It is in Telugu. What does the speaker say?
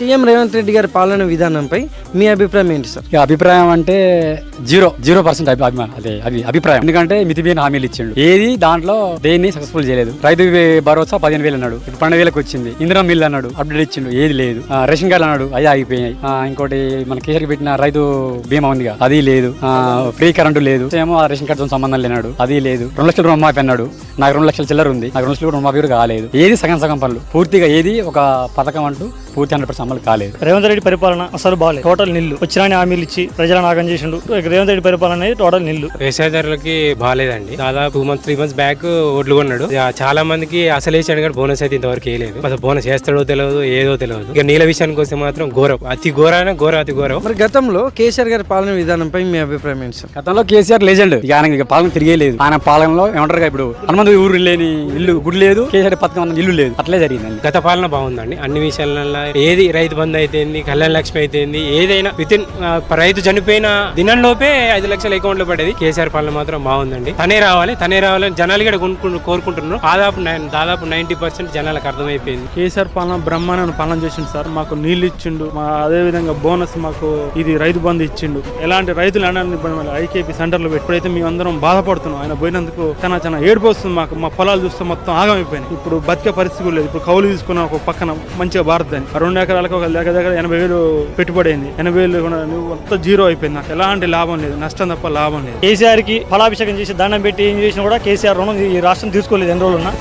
సీఎం రేవంత్ రెడ్డి గారి పాలన విధానంపై మీ అభిప్రాయం ఏంటి సార్? ఇక అభిప్రాయం అంటే జీరో జీరో పర్సెంట్ అభిమానం అదే అది అభిప్రాయం. ఎందుకంటే మితిమీన హామీలు ఇచ్చిండు. ఏది దాంట్లో దేన్ని సక్సెస్ఫుల్ చేయలేదు. రైతు భరోసా పదిహేను వేలు అన్నాడు. ఇప్పుడు పన్నెండు వేలకు వచ్చింది. ఇందిరా మిల్ అన్నాడు. అప్డేట్ ఇచ్చిండు. ఏది లేదు. రేషన్ కార్డు అన్నాడు. అది ఆగిపోయాయి ఇంకోటి మన కేసరికి పెట్టిన రైతు బీమా ఉందిగా అది లేదు. ఫ్రీ కరెంటు లేదు. ఏమో రేషన్ కార్డుతో సంబంధం లేనాడు. అది లేదు. రెండు లక్షల రుణమాఫీ అన్నాడు. నాకు రెండు లక్షల చిల్లర ఉంది. నాకు రెండు లక్షల రుణమాఫీ కూడా కాలేదు. ఏది సగం సగం పనులు? పూర్తిగా ఏది ఒక పథకం అంటూ పూర్తి హండ్రెడ్ పర్సెంట్ అమలు కాలేదు. రేవంత్ రెడ్డి పరిపాలన అసలు బాగాలేదు. టోటల్ నిల్లు. వచ్చిన హామీలు ఇచ్చి ప్రజలను ఆగం చేసిండు. రేవంత్ రెడ్డి పరిపాలన అనేది టోటల్ నిల్లు. వ్యవసాయదారులకి బాగాలేదండి. దాదాపు two months three months back ఓట్లు కొన్నాడు. చాలా మందికి అసలు వేసాడు కానీ బోనస్ అయితే ఇంతవరకు వేయలేదు. అసలు బోనస్ వేస్తాడో తెలియదు ఏదో తెలియదు. ఇక నీళ్ళ విషయానికి వస్తే మాత్రం ఘోరం. అతి ఘోరాన ఘోరం అతి ఘోరం. మరి గతంలో కేసీఆర్ గారి పాలన విధానంపై మీ అభిప్రాయం ఏంటి సార్? గతంలో కేసీఆర్ లెజెండ్ ఇక ఆయన ఇక పాలన తిరిగే లేదు. ఆయన పాలనలో ఏమంటారు కదా ఇప్పుడు? హనుమంతు ఊరు లేని ఇల్లు గుడి లేదు. కేసీఆర్ పథకం అన్న ఇల్లు లేదు. అట్లే జరిగిందండి. గత పాలన బాగుందండి. అన్ని విషయాలలో ఏది రైతు బంధు అయితేంది కళ్యాణ లక్ష్మి అయితేంది ఏదైనా విత్ ఇన్ రైతు చనిపోయిన దినంలోపే ఐదు లక్షల అకౌంట్లో పడేది. కేసీఆర్ పాలన మాత్రం బాగుందండి. తనే రావాలి తనే రావాలని జనాలు కూడా కోరుకుంటున్నారు. దాదాపు దాదాపు నైన్టీ పర్సెంట్ జనాలకు అర్థమైపోయింది. కేసీఆర్ పాలన బ్రహ్మాండ పాలన చేసిండు సార్. మాకు నీళ్ళు ఇచ్చిండు. మా అదే విధంగా బోనస్ మాకు ఇది రైతు బంధు ఇచ్చిండు. ఎలాంటి రైతులు అనడానికి ఐకేపీ సెంటర్లో పెట్టి ఇప్పుడైతే మేము అందరం బాధపడుతున్నాం. ఆయన పోయినందుకు చాలా చాలా ఏడుపు వస్తుంది మాకు. మా పొలాలు చూస్తే మొత్తం ఆగమైపోయినాయి. ఇప్పుడు బతికే పరిస్థితి లేదు. ఇప్పుడు కౌలు తీసుకున్న ఒక పక్కన మంచిగా భారత్ ఆ రెండు ఎకరాలకు ఒక దగ్గర దగ్గర ఎనభై వేలు పెట్టుబడి అయింది ఎనభై వేలు కూడా మొత్తం జీరో అయిపోయింది నాకు. ఎలాంటి లాభం లేదు. నష్టం తప్ప లాభం లేదు. కేసీఆర్కి ఫలాభిషేకం చేసి దండం పెట్టి ఏం చేసినా కూడా కేసీఆర్ రుణం ఈ రాష్ట్రం తీసుకోలేదు ఎన్ని రోజులు ఉన్నా